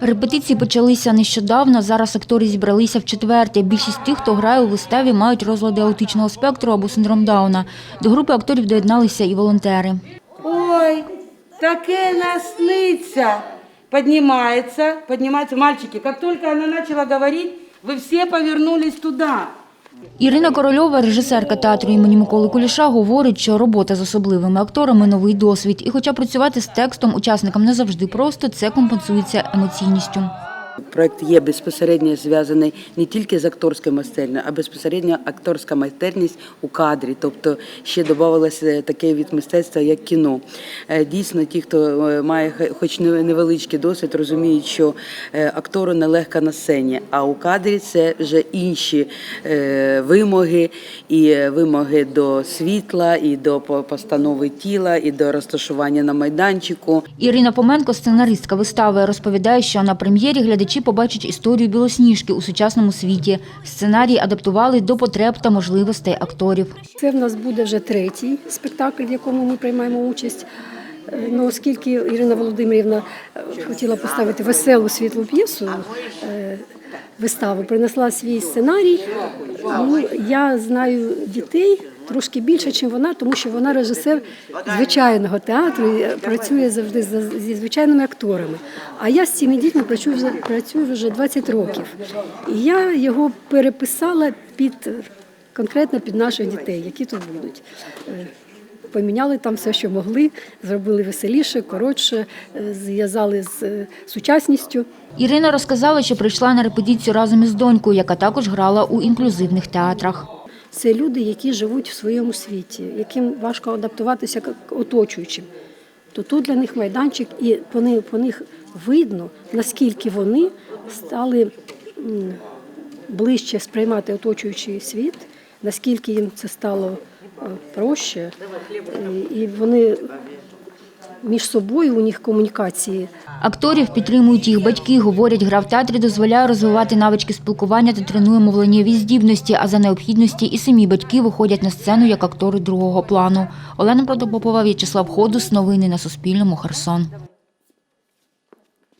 Репетиції почалися нещодавно. Зараз актори зібралися в четверте. Більшість тих, хто грає у виставі, мають розлади аутичного спектру або синдром Дауна. До групи акторів доєдналися і волонтери. Ой, таке насниться. Піднімається, піднімається. Мальчики, як тільки вона начала говорити, ви всі повернулись туда. Ірина Корольова, режисерка театру імені Миколи Куліша, говорить, що робота з особливими акторами новий досвід. І хоча працювати з текстом учасникам не завжди просто, це компенсується емоційністю. Проект є безпосередньо зв'язаний не тільки з акторською майстерністю, а безпосередньо акторська майстерність у кадрі. Тобто ще додавалося таке від мистецтва, як кіно. Е, Дійсно, ті, хто е, має хоч невеличкий досвід, розуміють, що е, актору нелегко на сцені, а у кадрі це вже інші вимоги, і вимоги до світла, і до постанови тіла, і до розташування на майданчику. Ірина Поменко, сценаристка вистави, розповідає, що на прем'єрі глядачі побачать історію білосніжки у сучасному світі. Сценарій адаптували до потреб та можливостей акторів. Це в нас буде вже третій спектакль, в якому ми приймаємо участь. Е, Ну, оскільки Ірина Володимирівна е, хотіла поставити веселу світлу п'єсу, е, виставу, принесла свій сценарій. Ну, я знаю дітей трошки більше, ніж вона, тому що вона режисер звичайного театру і працює завжди зі звичайними акторами. А я з цими дітьми працюю вже, працюю вже 20 років. І я його переписала під конкретно під наших дітей, які тут будуть. Е, Поміняли там все, що могли, зробили веселіше, коротше, е, зв'язали з е, сучасністю. Ірина розказала, що прийшла на репетицію разом із донькою, яка також грала у інклюзивних театрах. Це люди, які живуть в своєму світі, яким важко адаптуватися оточуючим. То тут для них майданчик, і по них, по них видно, наскільки вони стали ближче сприймати оточуючий світ, наскільки їм це стало е, проще, і вони між собою у них комунікації Акторів підтримують їх батьки. Говорять, гра в театрі дозволяє розвивати навички спілкування та тренує мовленнєві здібності, а за необхідності і самі батьки виходять на сцену як актори другого плану. Олена Протопопова, В'ячеслав Ходус. Новини на Суспільному. Херсон.